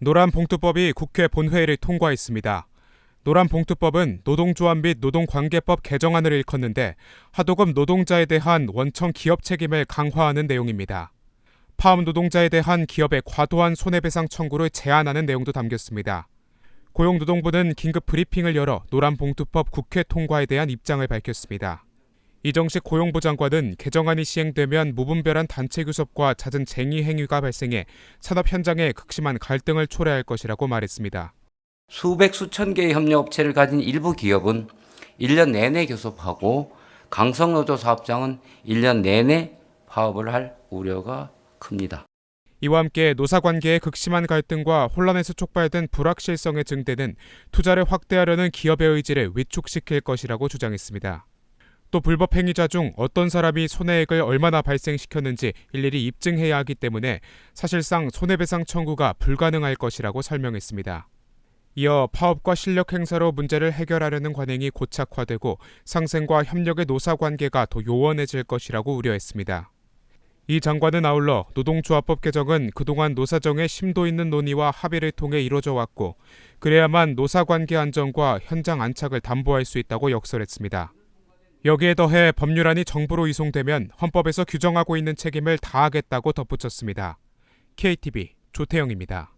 노란봉투법이 국회 본회의를 통과했습니다. 노란봉투법은 노동조합 및 노동관계법 개정안을 일컫는데 하도급 노동자에 대한 원청 기업 책임을 강화하는 내용입니다. 파업 노동자에 대한 기업의 과도한 손해배상 청구를 제한하는 내용도 담겼습니다. 고용노동부는 긴급 브리핑을 열어 노란봉투법 국회 통과에 대한 입장을 밝혔습니다. 이정식 고용부 장관은 개정안이 시행되면 무분별한 단체 교섭과 잦은 쟁의 행위가 발생해 산업 현장에 극심한 갈등을 초래할 것이라고 말했습니다. 수백 수천 개의 협력업체를 가진 일부 기업은 1년 내내 교섭하고 강성노조 사업장은 1년 내내 파업을 할 우려가 큽니다. 이와 함께 노사관계의 극심한 갈등과 혼란에서 촉발된 불확실성의 증대는 투자를 확대하려는 기업의 의지를 위축시킬 것이라고 주장했습니다. 또 불법 행위자 중 어떤 사람이 손해액을 얼마나 발생시켰는지 일일이 입증해야 하기 때문에 사실상 손해배상 청구가 불가능할 것이라고 설명했습니다. 이어 파업과 실력 행사로 문제를 해결하려는 관행이 고착화되고 상생과 협력의 노사 관계가 더 요원해질 것이라고 우려했습니다. 이 장관은 아울러 노동조합법 개정은 그동안 노사정의 심도 있는 논의와 합의를 통해 이뤄져 왔고 그래야만 노사관계 안정과 현장 안착을 담보할 수 있다고 역설했습니다. 여기에 더해 법률안이 정부로 이송되면 헌법에서 규정하고 있는 책임을 다하겠다고 덧붙였습니다. KTV 조태영입니다.